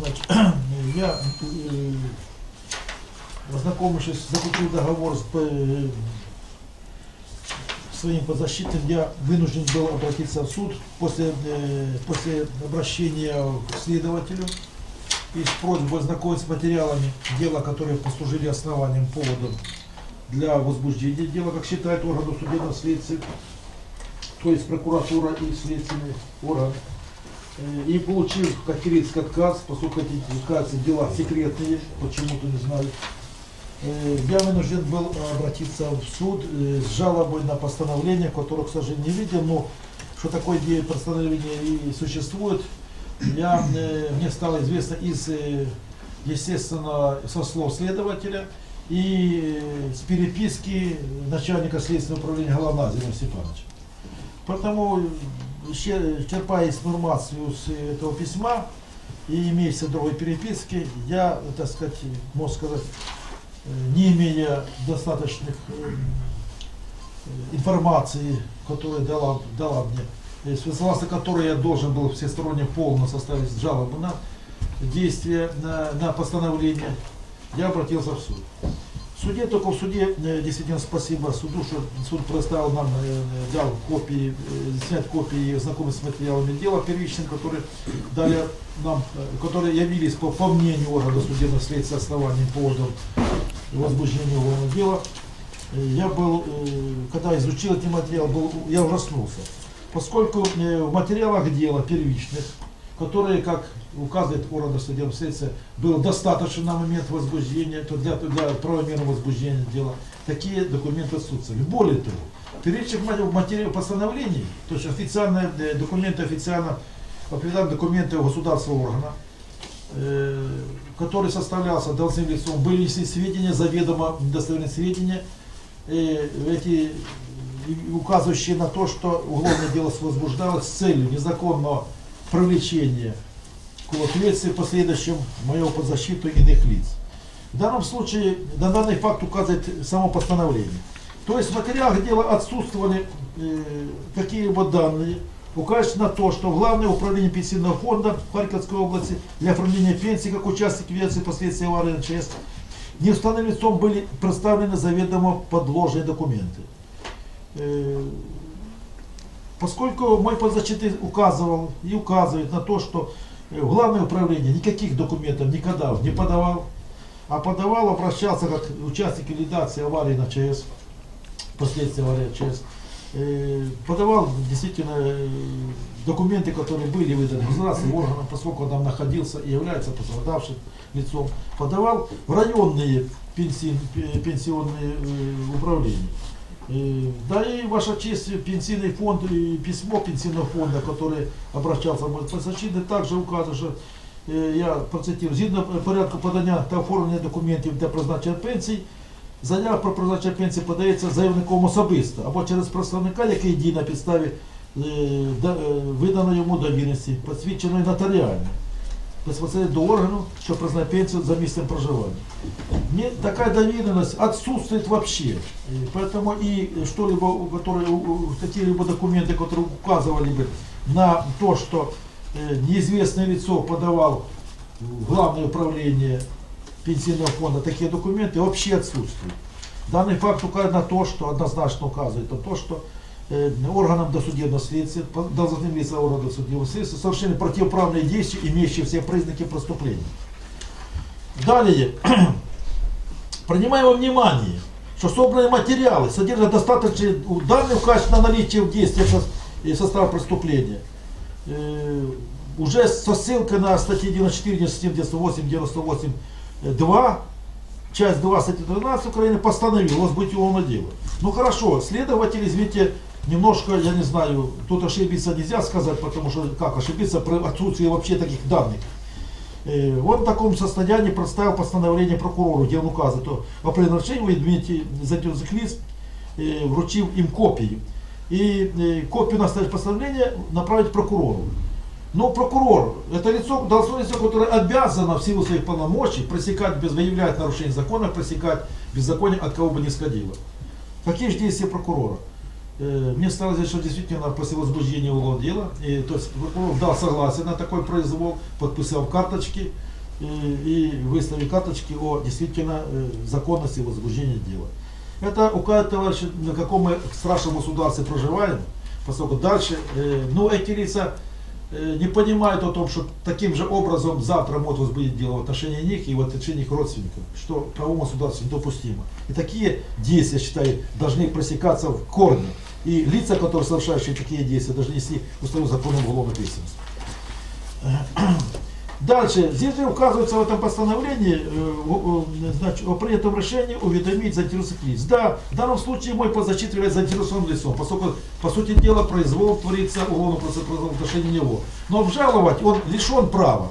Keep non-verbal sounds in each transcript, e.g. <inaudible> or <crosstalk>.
Значит, <clears throat> я, э, ознакомившись, заключил договор с э, своим подзащитным, я вынужден был обратиться в суд после, э, после обращения к следователю и с просьбой ознакомиться с материалами дела, которые послужили основанием, поводом для возбуждения дела, как считает орган судебного следствия, то есть прокуратура и следственный орган. Э, И получил категорический отказ, поскольку эти, кажется, дела секретные, почему-то не знаю. Э, Я вынужден был обратиться в суд э, с жалобой на постановление, которое, к сожалению, не видел, но что такое идея постановления и существует, я, мне стало известно из, естественно, со слов следователя и с переписки начальника следственного управления Головна Зима Степановича. Поэтому, черпая информацию с этого письма и имея другой переписки, я, так сказать, можно сказать, э, не имея достаточных э, информации, которая дала, дала мне, согласно которой я должен был всесторонне полно составить жалобу на действие, на, на постановление, я обратился в суд. Суде, только в суде, э, действительно, спасибо суду, что суд предоставил нам, э, дал копии, э, снять копии, знакомы с материалами дела первичным, которые дали нам, э, которые явились по, по мнению органа судебного следствия основанием поводом возбуждения уголовного дела. Э, Я был, э, когда изучил эти материалы, был, я ужаснулся. Поскольку э, в материалах дела первичных, которые, как указывает орган судебного следствия, было достаточно на момент возбуждения, то для, для правомерного возбуждения дела, такие документы отсутствовали. Более того, в ма- материалах постановлений, то есть официальные э, документы, официально, официальные документы государственного органа, э, который составлялся должным лицом, были сведения, заведомо недостоверные сведения, э, эти указывающие на то, что уголовное дело возбуждалось с целью незаконного привлечения к ответственности в последующем моего подзащиту иных лиц. В данном случае на данный факт указывает само постановление. То есть в материалах дела отсутствовали э, какие-либо данные, указывающие на то, что Главное управление пенсионного фонда в Харьковской области для оформления пенсии как участник авиации последствий аварии НЧС неустановленным лицом были представлены заведомо подложные документы. Э, Поскольку мой подзащитный указывал и указывает на то, что э, Главное управление никаких документов никогда не подавал, а подавал, обращался как участник ликвидации аварии на ЧС, последствия аварии на ЧС, э, подавал действительно э, документы, которые были выданы государственным органам, поскольку он там находился и является пострадавшим лицом, подавал в районные пенсионные управления. Э, Да и ваша честь, пенсийный фонд и письмо пенсионного фонда, который обращался мой подзащитный, также указывает, що е, я процитую, згідно порядку подання та оформлення документів для призначення пенсій, заява про призначення пенсії подається заявником особисто або через представника, який діє на підставі е, да- е, виданої йому довіреності, посвідченої нотаріально, безпосередньо до органу, що признає пенсію за місцем проживання. Не, такая доверенность отсутствует вообще. И поэтому и что-либо, которые, у- у- какие-либо документы, которые указывали бы на то, что э, неизвестное лицо подавал в главное управление пенсионного фонда, такие документы вообще отсутствуют. Данный факт указывает на то, что однозначно указывает на то, что э, органам досудебного следствия, должностным лицам органов досудебного следствия совершили противоправные действия, имеющие все признаки преступления. Далее, <clears throat> принимаем во внимание, что собранные материалы содержат достаточные данные указывают на наличие в действии состава преступления. Э, уже со ссылкой на статьи 94, 97, 98, 98, 2, часть 2 статьи 13 Украины постановил возбудить уголовное дело. Ну хорошо, следователь, извините, немножко, я не знаю, тут ошибиться нельзя сказать, потому что как ошибиться при отсутствии вообще таких данных. Э, Он в таком состоянии представил постановление прокурору, где он указывает о- о предназначении задержанных лиц, э, вручив им копии. И э, копию настоящего постановления направить прокурору. Но прокурор – это лицо, должностное лицо, которое обязано в силу своих полномочий пресекать, без, выявлять нарушение закона, пресекать беззаконие от кого бы ни сходило. Какие же действия прокурора? Э, мне стало известно, что действительно после возбуждения уголовного дела, и, то есть прокурор дал согласие на такой произвол, подписал карточки э, и выставил карточки о действительно э, законности возбуждения дела. Это указывает, товарищи, на каком мы страшном государстве проживаем, поскольку дальше, ну, эти лица не понимают о том, что таким же образом завтра могут возбудить дело в отношении них и в отношении их родственников, что в правом государстве недопустимо. И такие действия, я считаю, должны пресекаться в корне. И лица, которые совершающие такие действия, должны нести установленную законом уголовную ответственность. <clears throat> Дальше, здесь же указывается в этом постановлении, э, значит, о принятом решении уведомить заинтересованных лиц. Да, в данном случае мой подзащитный является заинтересованным лицом, поскольку, по сути дела, произвол творится уголовно произвол в отношении него. Но обжаловать он лишен права.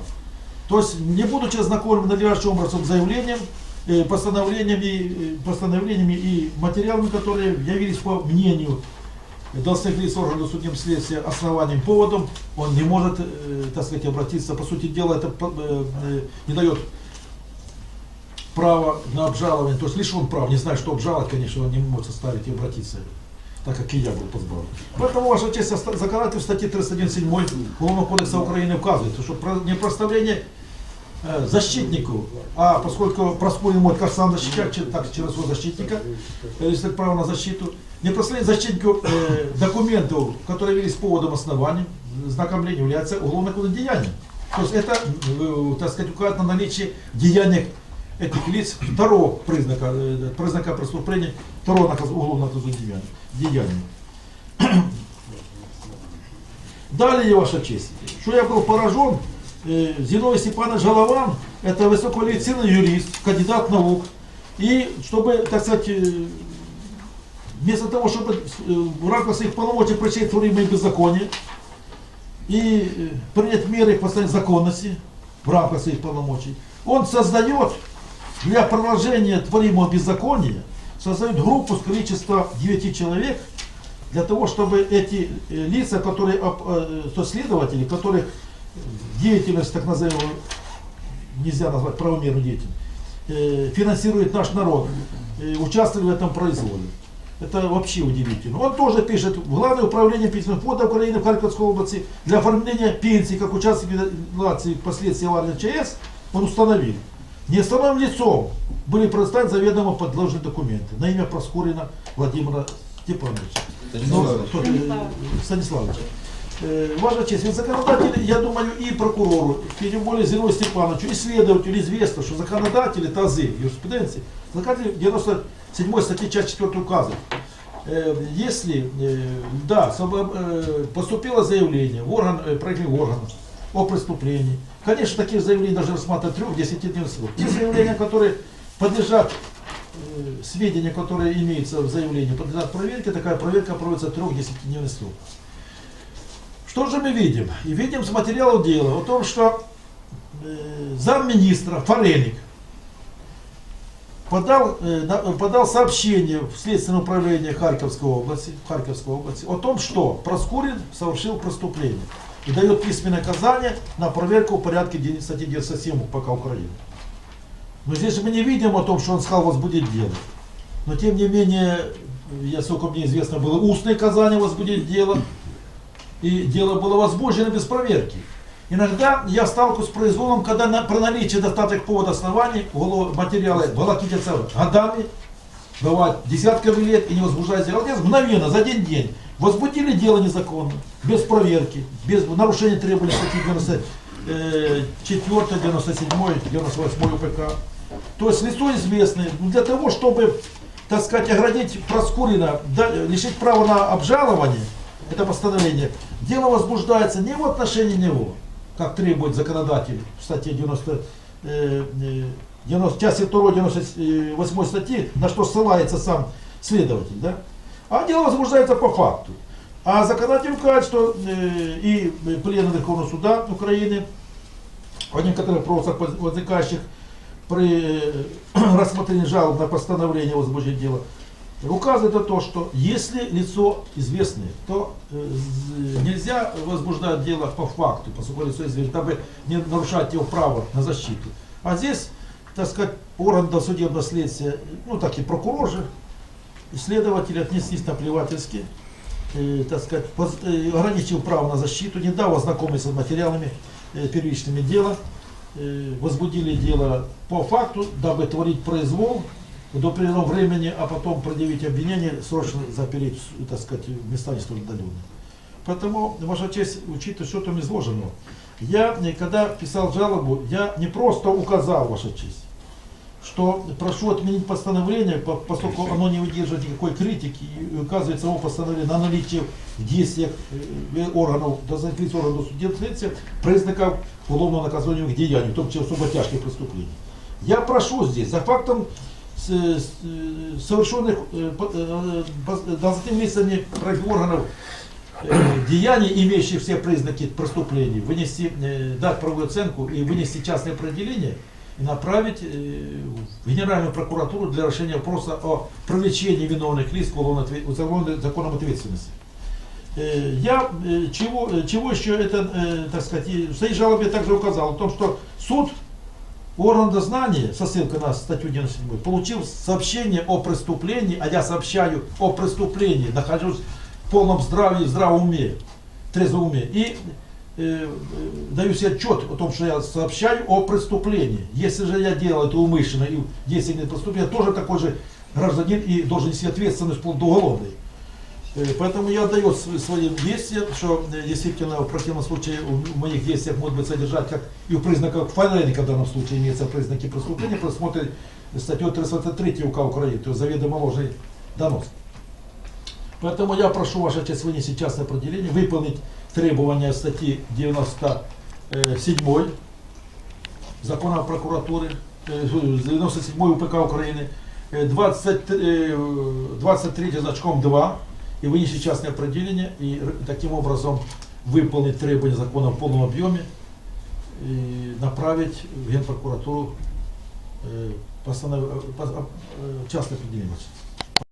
То есть, не будучи ознакомлен надлежащим образом заявлением, э, постановлениями, э, постановлениями и материалами, которые явились по мнению должностных лиц органов судебного следствия основанием, поводом, он не может, э, так сказать, обратиться. По сути дела, это э, э, не дает права на обжалование, то есть лишен прав, не знаю, что обжаловать, конечно, он не может составить и обратиться, так как и я был позбавлен. Поэтому, Ваша честь, законодатель в статье 317 Уголовного кодекса Украины указывает, что не проставление защитнику, а поскольку Проскурин может как сам защищать, че- так через своего защитника, если право на защиту, не проставление защитнику э, документов, которые явились поводом основанием, знаком лени, является уголовным деянием. То есть это, э, так сказать, указывает на наличие деяния этих лиц второго признака, э, признака преступления, второго наказ, уголовного наказания деяния. <clears throat> Далее, Ваша честь, что я был поражен, э, Зиновий Степанович Голован, это высококвалифицированный юрист, кандидат наук, и чтобы, так сказать, э, вместо того, чтобы э, в рамках своих полномочий прочесть творимые беззакония и э, принять меры к постановлению законности в рамках своих полномочий, он создает для продолжения творимого беззакония, создает группу с количеством 9 человек, для того, чтобы эти э, лица, которые, то следователи, которых деятельность, так называемую, нельзя назвать правомерную деятельность, финансирует наш народ, участвовали в этом произволе. Это вообще удивительно. Он тоже пишет в Главное управление пенсионного фонда Украины в Харьковской области для оформления пенсии, как участник ликвидации последствий аварии ЧАЭС, он установил. Неустановленным лицом были предоставлены заведомо подложные документы на имя Проскурина Владимира Степановича. Ну, кто- э, Станиславович. Э, Ваша честь, ведь законодатели, я думаю, и прокурору, и тем более Зиновию Степановичу, и следователю известно, что законодатели ТАЗы, юриспруденции, законодатели 97 статьи, часть 4 указывает, э, если, э, да, э, поступило заявление в орган, э, правоохранительный орган о преступлении, конечно, такие заявления должны рассматривать трех 10 дней срок. Те заявления, которые подлежат сведения, которые имеются в заявлении, подлежат проверке, такая проверка проводится трех-десятидневный срок. Что же мы видим? И видим с материалов дела о том, что замминистра Форелик подал, э, подал сообщение в Следственное управление Харьковской области, Харьковской области о том, что Проскурин совершил преступление и дает письменное наказание на проверку в порядке статьи 97 УПК Украины. Но здесь же мы не видим о том, что он сказал возбудить дело. Но тем не менее, я, сколько мне известно, было устное указание возбудить дело, и дело было возбуждено без проверки. Иногда я сталкиваюсь с произволом, когда на, про наличие достаточных поводов оснований материала волокитятся годами, бывает десятками лет и не возбуждается дело. Мгновенно, за один день. Возбудили дело незаконно, без проверки, без нарушения требований статьи 94, 97, 98 УПК. То есть лицо известное. Для того, чтобы, так сказать, оградить Проскурина, лишить права на обжалование, это постановление, дело возбуждается не в отношении него, как требует законодатель в статье 90, э, э, 90 части 2 98 статьи, на что ссылается сам следователь, да? а дело возбуждается по факту. А законодатель указывает, что э, и плены Верховного суда Украины о некоторых вопросах, воз- возникающих при э, <clears throat> рассмотрении жалоб на постановление о возбуждении дела, указывает на то, что если лицо известное, то э, нельзя возбуждать дело по факту, поскольку лицо известно, дабы не нарушать его право на защиту. А здесь, так сказать, орган досудебного следствия, ну так и прокурор же, и следователи отнеслись наплевательски э, так сказать, воз- э, ограничил право на защиту, не дал ознакомиться с материалами первичными дела, возбудили дело по факту, дабы творить произвол до определенного времени, а потом предъявить обвинение, срочно запереть, в так сказать, в места не столь отдаленные. Поэтому, Ваша честь, учитывая все там изложенного, я, когда писал жалобу, я не просто указал, Ваша честь, что прошу отменить постановление, по- поскольку оно не выдерживает никакой критики, и указывает само постановление на наличие в действиях э, органов, дознательных лиц органов судебных признаков уголовного наказуемых деяний, в том числе особо тяжких преступлений. Я прошу здесь, за фактом совершенных э, по- э, пос- дознательными лицами правоохранительных органов э, деяний, имеющих все признаки преступлений, вынести, э, дать правовую оценку и вынести частное определение и направить э, в Генеральную прокуратуру для решения вопроса о привлечении виновных лиц к уголовной законом ответственности. Э, Я э, чего, э, чего еще это, э, так сказать, в своей жалобе также указал о том, что суд Орган дознания, со ссылкой на статью 97, получил сообщение о преступлении, а я сообщаю о преступлении, нахожусь в полном здравии, здравом уме, трезвом уме. И э, э, даю себе отчет о том, что я сообщаю о преступлении. Если же я делаю это умышленно и действие преступления, я тоже такой же гражданин и должен нести ответственность вплоть до уголовной. Э, Поэтому я отдаю св- своим действиям, что э, действительно в противном случае в моих действиях может быть содержать, как и в признаках файлерника в данном случае имеются признаки преступления, просмотрит статью 303 УК Украины, то есть заведомо ложный донос. Поэтому я прошу ваша честь вынести частное определение, выполнить требования статьи 97 закона о прокуратуре, э, 97 УПК Украины, э, 20, э, 23 значком 2 и вынести частное определение и таким образом выполнить требования закона в полном объеме и направить в Генпрокуратуру э, постанов- э, пос- э, частное определение.